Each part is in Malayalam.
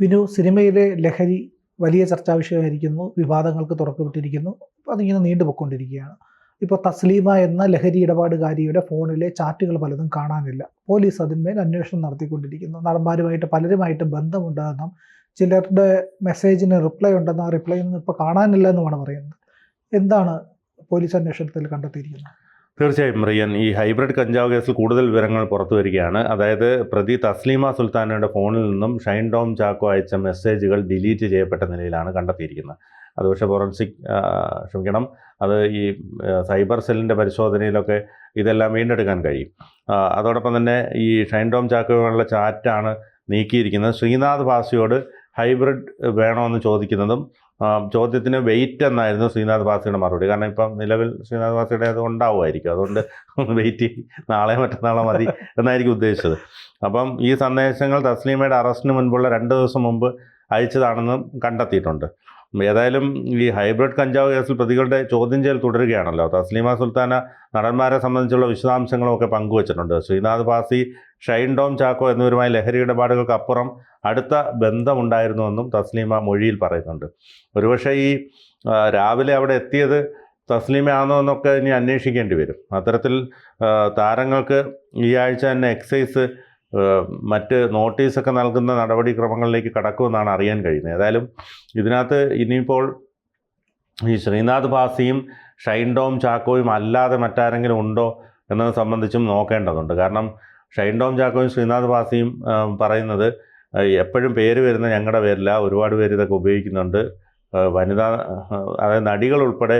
വിനു സിനിമയിലെ ലഹരി വലിയ ചർച്ചാ വിഷയമായിരിക്കുന്നു വിവാദങ്ങൾക്ക് തുറക്കപ്പെട്ടിരിക്കുന്നു അതിങ്ങനെ നീണ്ടുപോയിക്കൊണ്ടിരിക്കുകയാണ്. ഇപ്പോൾ തസ്ലീമ എന്ന ലഹരി ഇടപാടുകാരിയുടെ ഫോണിലെ ചാറ്റുകൾ പലതും കാണാനില്ല. പോലീസ് അതിന്മേൽ അന്വേഷണം നടത്തിക്കൊണ്ടിരിക്കുന്നു. നടന്മാരുമായിട്ട് പലരുമായിട്ട് ബന്ധമുണ്ടെന്നും ചിലരുടെ മെസ്സേജിന് റിപ്ലൈ ഉണ്ടെന്നും ആ റിപ്ലൈ ഒന്നും ഇപ്പോൾ കാണാനില്ല എന്നുമാണ് പറയുന്നത്. എന്താണ് പോലീസ് അന്വേഷണത്തിൽ കണ്ടെത്തിയിരിക്കുന്നത്? തീർച്ചയായും റിയൻ. ഈ ഹൈബ്രിഡ് കഞ്ചാവ് കേസിൽ കൂടുതൽ വിവരങ്ങൾ പുറത്തു വരികയാണ്. അതായത് പ്രതി തസ്ലീമ സുൽത്താനയുടെ ഫോണിൽ നിന്നും ഷൈൻ ഡോം ചാക്കോ അയച്ച മെസ്സേജുകൾ ഡിലീറ്റ് ചെയ്യപ്പെട്ട നിലയിലാണ് കണ്ടെത്തിയിരിക്കുന്നത്. അത് പക്ഷേ ഫോറൻസിക് ക്ഷമിക്കണം അത് ഈ സൈബർ സെല്ലിന്റെ പരിശോധനയിലൊക്കെ ഇതെല്ലാം വീണ്ടെടുക്കാൻ കഴിയും. അതോടൊപ്പം തന്നെ ഈ ഷൈൻ ടോം ചാക്കോയുള്ള ചാറ്റാണ് നീക്കിയിരിക്കുന്നത്. ശ്രീനാഥ് ഭാസിയോട് ഹൈബ്രിഡ് വേണമെന്ന് ചോദിക്കുന്നതും ചോദ്യത്തിന് വെയിറ്റ് എന്നായിരുന്നു ശ്രീനാഥ് ഭാസിയുടെ മറുപടി. കാരണം ഇപ്പം നിലവിൽ ശ്രീനാഥ് ഭാസിയുടെ അത് ഉണ്ടാവുമായിരിക്കും. അതുകൊണ്ട് വെയിറ്റ് നാളെ മറ്റന്നാളെ മതി എന്നായിരിക്കും ഉദ്ദേശിച്ചത്. അപ്പം ഈ സന്ദേശങ്ങൾ തസ്ലീമയുടെ അറസ്റ്റിന് മുൻപുള്ള രണ്ട് ദിവസം മുമ്പ് അയച്ചതാണെന്നും കണ്ടെത്തിയിട്ടുണ്ട്. ഏതായാലും ഈ ഹൈബ്രിഡ് കഞ്ചാവ് കേസിൽ പ്രതികളുടെ ചോദ്യം ചെയ്യൽ തുടരുകയാണല്ലോ. തസ്ലീമ സുൽത്താന നടന്മാരെ സംബന്ധിച്ചുള്ള വിശദാംശങ്ങളും ഒക്കെ പങ്കുവച്ചിട്ടുണ്ട്. ശ്രീനാഥ് പാസി ഷൈൻ ഡോം ചാക്കോ എന്നിവരുമായി ലഹരി ഇടപാടുകൾക്ക് അപ്പുറം അടുത്ത ബന്ധമുണ്ടായിരുന്നുവെന്നും തസ്ലീമ മൊഴിയിൽ പറയുന്നുണ്ട്. ഒരുപക്ഷെ ഈ രാവിലെ അവിടെ എത്തിയത് തസ്ലീമയാണോ എന്നൊക്കെ ഇനി അന്വേഷിക്കേണ്ടി വരും. അത്തരത്തിൽ താരങ്ങൾക്ക് ഈ ആഴ്ച തന്നെ എക്സൈസ് മറ്റ് നോട്ടീസൊക്കെ നൽകുന്ന നടപടിക്രമങ്ങളിലേക്ക് കടക്കുമെന്നാണ് അറിയാൻ കഴിയുന്നത്. ഏതായാലും ഇതിനകത്ത് ഇനിയിപ്പോൾ ഈ ശ്രീനാഥ് ഭാസിയും ഷൈൻ ഡോം ചാക്കോയും അല്ലാതെ മറ്റാരെങ്കിലും ഉണ്ടോ എന്നത് സംബന്ധിച്ചും നോക്കേണ്ടതുണ്ട്. കാരണം ഷൈൻ ഡോം ചാക്കോയും ശ്രീനാഥ് ഭാസിയും പറയുന്നത് എപ്പോഴും പേര് വരുന്ന ഞങ്ങളുടെ പേരില്ല ഒരുപാട് പേര് ഇതൊക്കെ ഉപയോഗിക്കുന്നുണ്ട്. വനിതാ അതായത് നടികൾ ഉൾപ്പെടെ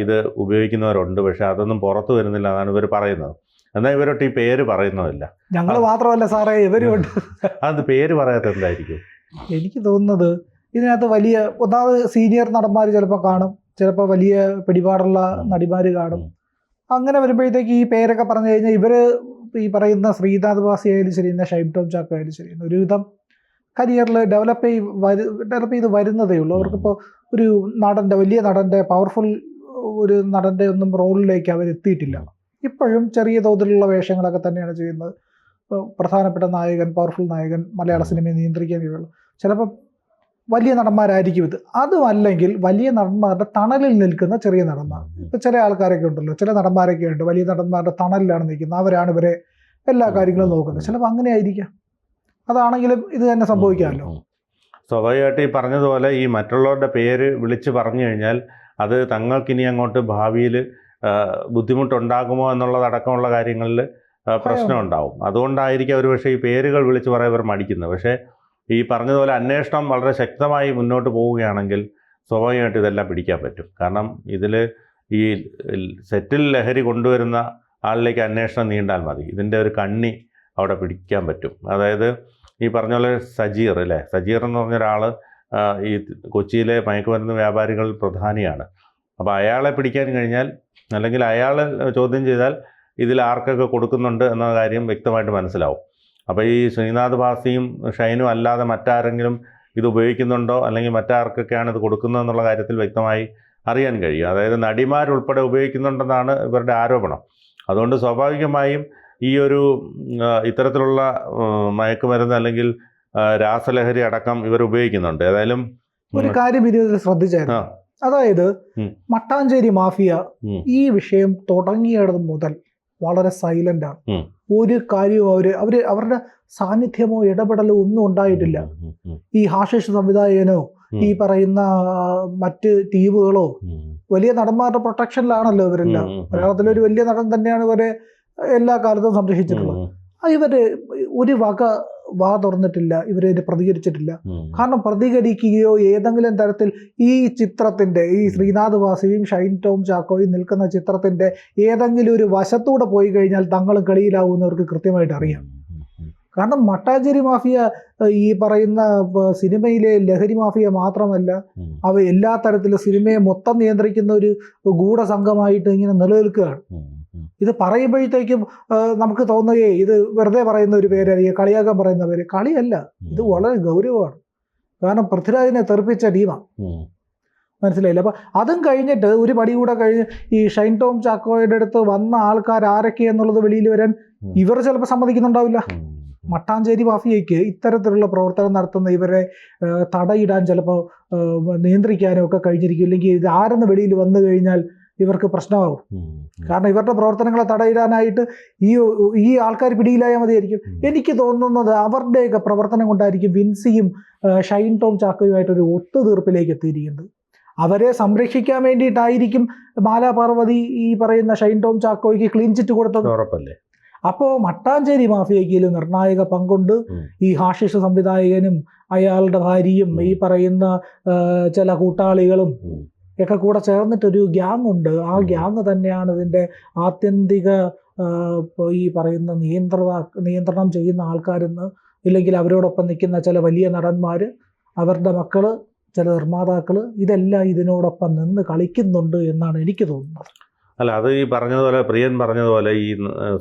ഇത് ഉപയോഗിക്കുന്നവരുണ്ട്. പക്ഷേ അതൊന്നും പുറത്തു വരുന്നില്ല എന്നാണ് ഇവർ പറയുന്നത്. എന്നാൽ ഇവരൊട്ട് ഈ പേര് പറയുന്നതല്ല. ഞങ്ങൾ മാത്രമല്ല സാറേ ഇവരുമുണ്ട് അത് പേര് പറയാത്ത എന്തായിരിക്കും? എനിക്ക് തോന്നുന്നത് ഇതിനകത്ത് വലിയ ഒന്നാമത് സീനിയർ നടന്മാർ ചിലപ്പോൾ കാണും ചിലപ്പോൾ വലിയ പിടിപാടുള്ള നടിമാർ കാണും. അങ്ങനെ വരുമ്പോഴത്തേക്ക് ഈ പേരൊക്കെ പറഞ്ഞു കഴിഞ്ഞാൽ ഇവർ ഈ പറയുന്ന ശ്രീനാഥ് വാസി ആയാലും ശരി ഷൈൻ ടോം ചാക്ക ആയാലും ശരി ഒരുവിധം കരിയറിൽ ഡെവലപ്പ് ചെയ്ത് ഡെവലപ്പ് ചെയ്ത് വരുന്നതേ ഉള്ളൂ. അവർക്കിപ്പോൾ ഒരു നടന്റെ വലിയ നടന്റെ പവർഫുൾ ഒരു നടന്റെ ഒന്നും റോളിലേക്ക് അവർ എത്തിയിട്ടില്ല ഇപ്പോഴും ചെറിയ തോതിലുള്ള വേഷങ്ങളൊക്കെ തന്നെയാണ് ചെയ്യുന്നത്. പ്രധാനപ്പെട്ട നായകൻ പവർഫുൾ നായകൻ മലയാള സിനിമയെ നിയന്ത്രിക്കാൻ കഴിയുള്ളൂ. ചിലപ്പോൾ വലിയ നടന്മാരായിരിക്കും ഇത്. അതുമല്ലെങ്കിൽ വലിയ നടന്മാരുടെ തണലിൽ നിൽക്കുന്ന ചെറിയ നടന്മാർ. ഇപ്പോൾ ചില ആൾക്കാരൊക്കെ ഉണ്ടല്ലോ. ചില നടന്മാരൊക്കെ ഉണ്ട്. വലിയ നടന്മാരുടെ തണലിലാണ് നിൽക്കുന്നത്. അവരാണ് ഇവരെ എല്ലാ കാര്യങ്ങളും നോക്കുന്നത്. ചിലപ്പോൾ അങ്ങനെ ആയിരിക്കാം അതാണെങ്കിലും ഇത് തന്നെ സംഭവിക്കാമല്ലോ. സ്വാഭാവികമായിട്ട് ഈ പറഞ്ഞതുപോലെ ഈ മറ്റുള്ളവരുടെ പേര് വിളിച്ച് പറഞ്ഞു കഴിഞ്ഞാൽ അത് തങ്ങൾക്കിനി അങ്ങോട്ട് ഭാവിയിൽ ബുദ്ധിമുട്ടുണ്ടാകുമോ എന്നുള്ളതടക്കമുള്ള കാര്യങ്ങളിൽ പ്രശ്നം ഉണ്ടാവും അതുകൊണ്ടായിരിക്കും അവർ പക്ഷേ ഈ പേരുകൾ വിളിച്ച് പറയാൻ ഇവർ മടിക്കുന്നത്. പക്ഷേ ഈ പറഞ്ഞതുപോലെ അന്വേഷണം വളരെ ശക്തമായി മുന്നോട്ട് പോവുകയാണെങ്കിൽ സ്വാഭാവികമായിട്ട് ഇതെല്ലാം പിടിക്കാൻ പറ്റും. കാരണം ഇതിൽ ഈ സെറ്റിൽ ലഹരി കൊണ്ടുവരുന്ന ആളിലേക്ക് അന്വേഷണം നീണ്ടാൽ മതി. ഇതിന്റെ ഒരു കണ്ണി അവിടെ പിടിക്കാൻ പറ്റും. അതായത് ഈ പറഞ്ഞ പോലെ സജീർ അല്ലേ? സജീർ എന്ന് പറഞ്ഞ ഒരാൾ ഈ കൊച്ചിയിലെ മയക്കുമരുന്ന് വ്യാപാരികൾ പ്രധാനിയാണ്. അപ്പോൾ അയാളെ പിടിക്കാൻ കഴിഞ്ഞാൽ അല്ലെങ്കിൽ അയാൾ ചോദ്യം ചെയ്താൽ ഇതിൽ ആർക്കൊക്കെ കൊടുക്കുന്നുണ്ട് എന്ന കാര്യം വ്യക്തമായിട്ട് മനസ്സിലാവും. അപ്പോൾ ഈ ശ്രീനാഥ് ഭാസിയും ഷൈനും അല്ലാതെ മറ്റാരെങ്കിലും ഇത് ഉപയോഗിക്കുന്നുണ്ടോ? അല്ലെങ്കിൽ മറ്റാർക്കൊക്കെയാണ് ഇത് കൊടുക്കുന്നത് എന്നുള്ള കാര്യത്തിൽ വ്യക്തമായി അറിയാൻ കഴിയും. അതായത് നടിമാരുൾപ്പെടെ ഉപയോഗിക്കുന്നുണ്ടെന്നാണ് ഇവരുടെ ആരോപണം. അതുകൊണ്ട് സ്വാഭാവികമായും ഈ ഒരു ഇത്തരത്തിലുള്ള മയക്കുമരുന്ന് അല്ലെങ്കിൽ രാസലഹരി അടക്കം ഇവർ ഉപയോഗിക്കുന്നുണ്ട്. ഏതായാലും ഒരു കാര്യം ഇനി ശ്രദ്ധിച്ചായിരുന്നു. അതായത് മട്ടാഞ്ചേരി മാഫിയ ഈ വിഷയം തുടങ്ങിയത് മുതൽ വളരെ സൈലന്റ് ആണ്. ഒരു കാര്യവും അവർ അവർ അവരുടെ സാന്നിധ്യമോ ഇടപെടലോ ഒന്നും ഉണ്ടായിട്ടില്ല. ഈ ഹാഷിഷ് സംവിധായകനോ ഈ പറയുന്ന മറ്റ് ടീമുകളോ വലിയ നടന്മാരുടെ പ്രൊട്ടക്ഷനിലാണല്ലോ ഇവരെല്ലാം. മലയാളത്തിലെ ഒരു വലിയ നടൻ തന്നെയാണ് ഇവരെ എല്ലാ കാലത്തും സംരക്ഷിച്ചിട്ടുള്ളത്. ഇവർ ഒരു വക വാ തുറന്നിട്ടില്ല ഇവരതിന് പ്രതികരിച്ചിട്ടില്ല. കാരണം പ്രതികരിക്കുകയോ ഏതെങ്കിലും തരത്തിൽ ഈ ചിത്രത്തിന്റെ ഈ ശ്രീനാഥ് വാസിയും ഷൈൻ ടോം ചാക്കോയും നിൽക്കുന്ന ചിത്രത്തിന്റെ ഏതെങ്കിലും ഒരു വശത്തൂടെ പോയി കഴിഞ്ഞാൽ തങ്ങൾ കളിയിലാവുന്നവർക്ക് കൃത്യമായിട്ട് അറിയാം. കാരണം മട്ടാഞ്ചേരി മാഫിയ ഈ പറയുന്ന സിനിമയിലെ ലഹരി മാഫിയ മാത്രമല്ല അവ എല്ലാ തരത്തിലും സിനിമയെ മൊത്തം നിയന്ത്രിക്കുന്ന ഒരു ഗൂഢസംഘമായിട്ട് ഇങ്ങനെ നിലനിൽക്കുകയാണ്. ഇത് പറയുമ്പോഴത്തേക്കും നമുക്ക് തോന്നുകയേ ഇത് വെറുതെ പറയുന്ന ഒരു പേരായിരിക്കും കളിയാക്കാൻ പറയുന്ന പേര്. കളിയല്ല. ഇത് വളരെ ഗൗരവമാണ്. കാരണം പൃഥ്വിരാജിനെ തെറിപ്പിച്ച ടീമാണ് മനസ്സിലായില്ല? അപ്പൊ അതും കഴിഞ്ഞിട്ട് ഒരു പടി കൂടെ കഴിഞ്ഞ് ഈ ഷൈൻ ടോം ചാക്കോയുടെ അടുത്ത് വന്ന ആൾക്കാർ ആരൊക്കെ എന്നുള്ളത് വെളിയിൽ വരാൻ ഇവർ ചിലപ്പോൾ സമ്മതിക്കുന്നുണ്ടാവില്ല. മട്ടാഞ്ചേരി മാഫിയയ്ക്ക് ഇത്തരത്തിലുള്ള പ്രവർത്തനം നടത്തുന്ന ഇവരെ തടയിടാൻ ചിലപ്പോൾ നിയന്ത്രിക്കാനും ഒക്കെ കഴിഞ്ഞിരിക്കും. ഇല്ലെങ്കിൽ ഇത് ആരെന്ന് വെളിയിൽ വന്നു കഴിഞ്ഞാൽ ഇവർക്ക് പ്രശ്നമാകും. കാരണം ഇവരുടെ പ്രവർത്തനങ്ങളെ തടയിടാനായിട്ട് ഈ ഈ ആൾക്കാർ പിടിയിലായാൽ മതിയായിരിക്കും. എനിക്ക് തോന്നുന്നത് അവരുടെയൊക്കെ പ്രവർത്തനം കൊണ്ടായിരിക്കും വിൻസിയും ഷൈൻ ടോം ചാക്കോയുമായിട്ടൊരു ഒത്തുതീർപ്പിലേക്ക് എത്തിയിരിക്കുന്നത്. അവരെ സംരക്ഷിക്കാൻ വേണ്ടിയിട്ടായിരിക്കും മാലാ പാർവതി ഈ പറയുന്ന ഷൈൻ ടോം ചാക്കോയ്ക്ക് ക്ലീൻ ചിറ്റ് കൊടുത്തത്. ഉറപ്പല്ലേ? അപ്പോൾ മട്ടാഞ്ചേരി മാഫിയയ്ക്ക് നിർണായക പങ്കുണ്ട്. ഈ ഹാഷിഷ് സംവിധായകനും അയാളുടെ ഭാര്യയും ഈ പറയുന്ന ചില കൂട്ടാളികളും. ഒക്കെ കൂടെ ചേർന്നിട്ടൊരു ഗ്യാങ് ഉണ്ട്. ആ. ഗ്യാങ് തന്നെയാണ് ഇതിന്റെ ആത്യന്തിക ഈ പറയുന്ന നിയന്ത്രണ നിയന്ത്രണം ചെയ്യുന്ന ആൾക്കാരെന്ന് ഇല്ലെങ്കിൽ അവരോടൊപ്പം നിൽക്കുന്ന ചില വലിയ നടന്മാര് അവരുടെ മക്കൾ ചില നിർമ്മാതാക്കൾ ഇതെല്ലാം ഇതിനോടൊപ്പം നിന്ന് കളിക്കുന്നുണ്ട് എന്നാണ് എനിക്ക് തോന്നുന്നത്. അല്ല അത് ഈ പറഞ്ഞതുപോലെ പ്രിയൻ പറഞ്ഞതുപോലെ ഈ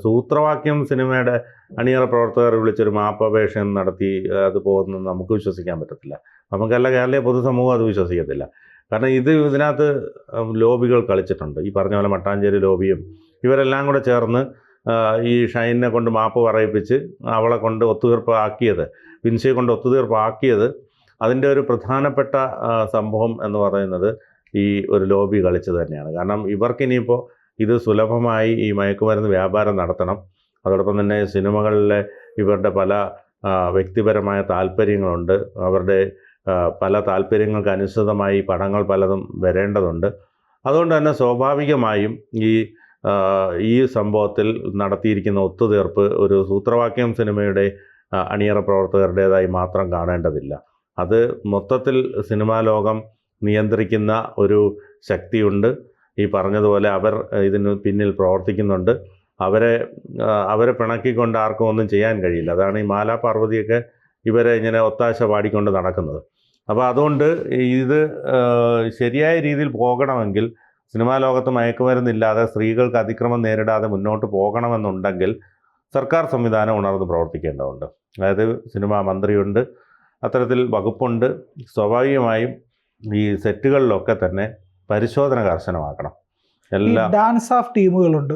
സൂത്രവാക്യം സിനിമയുടെ അണിയറ പ്രവർത്തകർ വിളിച്ചൊരു മാപ്പപേക്ഷ നടത്തി അത് പോകുന്നത് നമുക്ക് വിശ്വസിക്കാൻ പറ്റത്തില്ല. നമുക്കല്ല കേരളീയ പൊതുസമൂഹം അത് വിശ്വസിക്കത്തില്ല. കാരണം ഇത് ഇതിനകത്ത് ലോബികൾ കളിച്ചിട്ടുണ്ട്. ഈ പറഞ്ഞ പോലെ മട്ടാഞ്ചേരി ലോബിയും ഇവരെല്ലാം കൂടെ ചേർന്ന് ഈ ഷൈനെ കൊണ്ട് മാപ്പ് പറയിപ്പിച്ച് അവളെ കൊണ്ട് ഒത്തുതീർപ്പ് ആക്കിയത് വിൻസിയെ കൊണ്ട് ഒത്തുതീർപ്പ് ആക്കിയത് അതിന്റെ ഒരു പ്രധാനപ്പെട്ട സംഭവം എന്ന് പറയുന്നത് ഈ ഒരു ലോബി കളിച്ചത് തന്നെയാണ്. കാരണം ഇവർക്കിനിയിപ്പോൾ ഇത് സുലഭമായി ഈ മയക്കുമരുന്ന് വ്യാപാരം നടത്തണം. അതോടൊപ്പം തന്നെ സിനിമകളിലെ ഇവരുടെ പല വ്യക്തിപരമായ താല്പര്യങ്ങളുണ്ട്. അവരുടെ പല താല്പര്യങ്ങൾക്ക് അനുസൃതമായി പടങ്ങൾ പലതും വരേണ്ടതുണ്ട്. അതുകൊണ്ട് തന്നെ സ്വാഭാവികമായും ഈ ഈ സംഭവത്തിൽ നടത്തിയിരിക്കുന്ന ഒത്തുതീർപ്പ് ഒരു സൂത്രവാക്യം സിനിമയുടെ അണിയറ പ്രവർത്തകരുടേതായി മാത്രം കാണേണ്ടതില്ല. അത് മൊത്തത്തിൽ സിനിമാ ലോകം നിയന്ത്രിക്കുന്ന ഒരു ശക്തിയുണ്ട്. ഈ പറഞ്ഞതുപോലെ അവർ ഇതിന് പിന്നിൽ പ്രവർത്തിക്കുന്നുണ്ട്. അവരെ അവരെ പിണക്കിക്കൊണ്ട് ആർക്കും ഒന്നും ചെയ്യാൻ കഴിയില്ല. അതാണ് ഈ മാലാ പാർവതിയൊക്കെ ഇവരെ ഇങ്ങനെ ഒത്താശ പാടിക്കൊണ്ട് നടക്കുന്നത്. അപ്പോൾ അതുകൊണ്ട് ഇത് ശരിയായ രീതിയിൽ പോകണമെങ്കിൽ സിനിമാ ലോകത്ത് മയക്കുമരുന്നില്ലാതെ സ്ത്രീകൾക്ക് അതിക്രമം നേരിടാതെ മുന്നോട്ട് പോകണമെന്നുണ്ടെങ്കിൽ സർക്കാർ സംവിധാനം ഉണർന്ന് പ്രവർത്തിക്കേണ്ടതുണ്ട്. അതായത് സിനിമാ മന്ത്രിയുണ്ട് അത്തരത്തിൽ വകുപ്പുണ്ട്. സ്വാഭാവികമായും ഈ സെറ്റുകളിലൊക്കെ തന്നെ പരിശോധന കർശനമാക്കണം. എല്ലാ ഡാൻസ് ഓഫ് ടീമുകളുണ്ട്.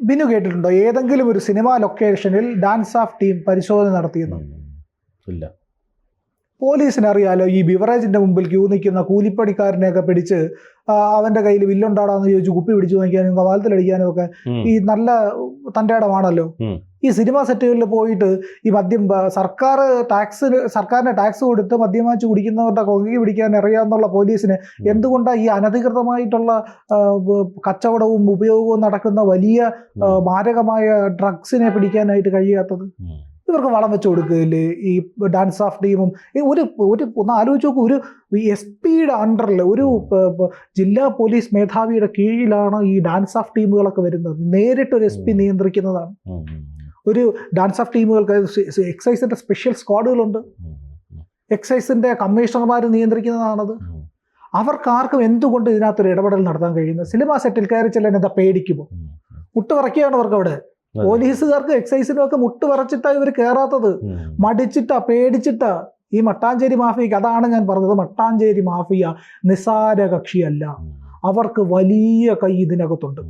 ബിനു കേട്ടിട്ടുണ്ടോ? ഏതെങ്കിലും ഒരു സിനിമാ ലൊക്കേഷനിൽ ഡാൻസ് ഓഫ് ടീം പരിശോധന നടത്തിയെന്ന്? ഇല്ല. പോലീസിന് അറിയാലോ ഈ ബിവറേജിന്റെ മുമ്പിൽ ക്യൂ നിൽക്കുന്ന കൂലിപ്പണിക്കാരനെയൊക്കെ പിടിച്ച് അവന്റെ കയ്യിൽ വില്ലുണ്ടാടാന്ന് ചോദിച്ചു കുപ്പി പിടിച്ചു വാങ്ങിക്കാനും കവാലത്തിലടിക്കാനും ഒക്കെ ഈ നല്ല തന്റെ ഇടമാണല്ലോ. ഈ സിനിമാ സെറ്റുകളിൽ പോയിട്ട് ഈ മദ്യം സർക്കാർ ടാക്സ് സർക്കാരിന് ടാക്സ് കൊടുത്ത് മദ്യം വാങ്ങിച്ച് കുടിക്കുന്നവരുടെ കൊങ്കി പിടിക്കാൻ അറിയാവുന്നുള്ള പോലീസിന് എന്തുകൊണ്ടാണ് ഈ അനധികൃതമായിട്ടുള്ള കച്ചവടവും ഉപയോഗവും നടക്കുന്ന വലിയ. മാരകമായ ഡ്രഗ്സിനെ പിടിക്കാനായിട്ട് കഴിയാത്തത്. ഇവർക്ക് വളം വെച്ച് കൊടുക്കുകയില്ലേ ഈ ഡാൻസ് ഓഫ് ടീമും ഒരു ഒരു ഒന്ന് ആലോചിച്ച് നോക്കൂ ഒരു എസ് പിയുടെ അണ്ടറിൽ ഒരു ജില്ലാ പോലീസ് മേധാവിയുടെ കീഴിലാണ് ഈ ഡാൻസ് ഓഫ് ടീമുകളൊക്കെ വരുന്നത് നേരിട്ട് ഒരു എസ് പി നിയന്ത്രിക്കുന്നതാണ്. ഒരു ഡാൻസ് ഓഫ് ടീമുകൾക്ക് എക്സൈസിന്റെ സ്പെഷ്യൽ സ്ക്വാഡുകളുണ്ട്. എക്സൈസിന്റെ കമ്മീഷണർമാർ നിയന്ത്രിക്കുന്നതാണത് അവർക്കാർക്കും എന്തുകൊണ്ട് ഇതിനകത്തൊരു ഇടപെടൽ നടത്താൻ കഴിയുന്നത് സിനിമ സെറ്റിൽ കയറി ചെല്ലാൻ എന്താ പേടിക്കുമോ ഉം. മുട്ട് വിറക്കുകയാണ് അവർക്ക് അവിടെ. പോലീസുകാർക്ക് എക്സൈസിനും ഒക്കെ മുട്ട് വിറച്ചിട്ടാ ഇവർ കയറാത്തത് മടിച്ചിട്ട പേടിച്ചിട്ടാ ഈ മട്ടാഞ്ചേരി മാഫിയക്ക് അതാണ് ഞാൻ പറഞ്ഞത്. മട്ടാഞ്ചേരി മാഫിയ നിസാര കക്ഷിയല്ല. അവർക്ക് വലിയ കൈ ഇതിനകത്തുണ്ട്.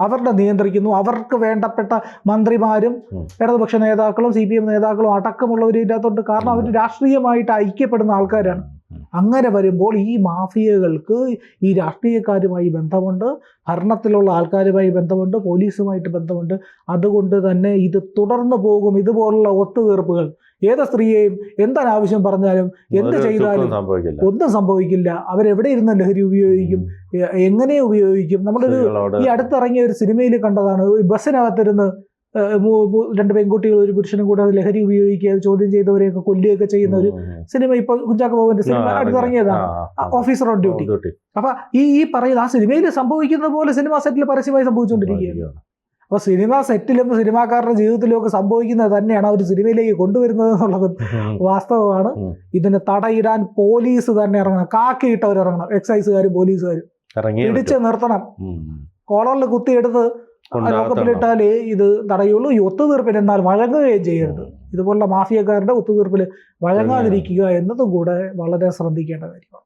അവരുടെ നിയന്ത്രിക്കുന്നു. അവർക്ക് വേണ്ടപ്പെട്ട മന്ത്രിമാരും. ഇടതുപക്ഷ നേതാക്കളും സി പി എം നേതാക്കളും അടക്കമുള്ളവർ ഇതിനകത്തുണ്ട്. കാരണം അവർ രാഷ്ട്രീയമായിട്ട് ഐക്യപ്പെടുന്ന ആൾക്കാരാണ്. അങ്ങനെ വരുമ്പോൾ ഈ മാഫിയകൾക്ക് ഈ രാഷ്ട്രീയക്കാരുമായി ബന്ധമുണ്ട് ഭരണത്തിലുള്ള ആൾക്കാരുമായി ബന്ധമുണ്ട് പോലീസുമായിട്ട് ബന്ധമുണ്ട്. അതുകൊണ്ട് തന്നെ ഇത് തുടർന്നു പോകും ഇതുപോലുള്ള ഒത്തുതീർപ്പുകൾ. ഏത് സ്ത്രീയെയും എന്താനാവശ്യം പറഞ്ഞാലും എന്ത് ചെയ്താലും ഒന്നും സംഭവിക്കില്ല. അവരെവിടെ ഇരുന്ന് ലഹരി ഉപയോഗിക്കും? എങ്ങനെ ഉപയോഗിക്കും? നമ്മളൊരു ഈ അടുത്തിറങ്ങിയ ഒരു സിനിമയിൽ കണ്ടതാണ്. ബസ്സിനകത്തിരുന്ന് രണ്ട് പെൺകുട്ടികൾ ഒരു പുരുഷനും കൂടെ ലഹരി ഉപയോഗിക്കുക ചോദ്യം ചെയ്തവരെയൊക്കെ കൊല്ലുകയൊക്കെ ചെയ്യുന്ന ഒരു. സിനിമ ഇപ്പൊ കുഞ്ചാക്കോ ബോബന്റെ സിനിമ അടുത്തിറങ്ങിയതാണ് ഓഫീസർ ഓൺ ഡ്യൂട്ടി അപ്പൊ ഈ ഈ പറയുന്ന ആ സിനിമയിൽ സംഭവിക്കുന്ന പോലെ സിനിമ സെറ്റിൽ പരസ്യമായി സംഭവിച്ചുകൊണ്ടിരിക്കുകയാണ് അപ്പൊ സിനിമ സെറ്റിലും സിനിമാക്കാരുടെ ജീവിതത്തിലും ഒക്കെ സംഭവിക്കുന്നത് തന്നെയാണ് അവർ സിനിമയിലേക്ക് കൊണ്ടുവരുന്നത് എന്നുള്ളത് വാസ്തവമാണ്. ഇതിനെ തടയിടാൻ പോലീസ് തന്നെ ഇറങ്ങണം. കാക്കിയിട്ടവർ ഇറങ്ങണം എക്സൈസുകാരും പോലീസുകാരും. പിടിച്ച് നിർത്തണം. കോളറിൽ കുത്തിയെടുത്ത് കൊണ്ടാകത്തണം. ലോക്കപ്പിലിട്ടാലേ ഇത് തടയുള്ളൂ ഈ ഒത്തുതീർപ്പിന് എന്നാൽ വഴങ്ങുകയും ചെയ്യരുത്. ഇതുപോലുള്ള മാഫിയക്കാരുടെ ഒത്തുതീർപ്പിൽ വഴങ്ങാതിരിക്കുക എന്നതും കൂടെ വളരെ ശ്രദ്ധിക്കേണ്ട കാര്യമാണ്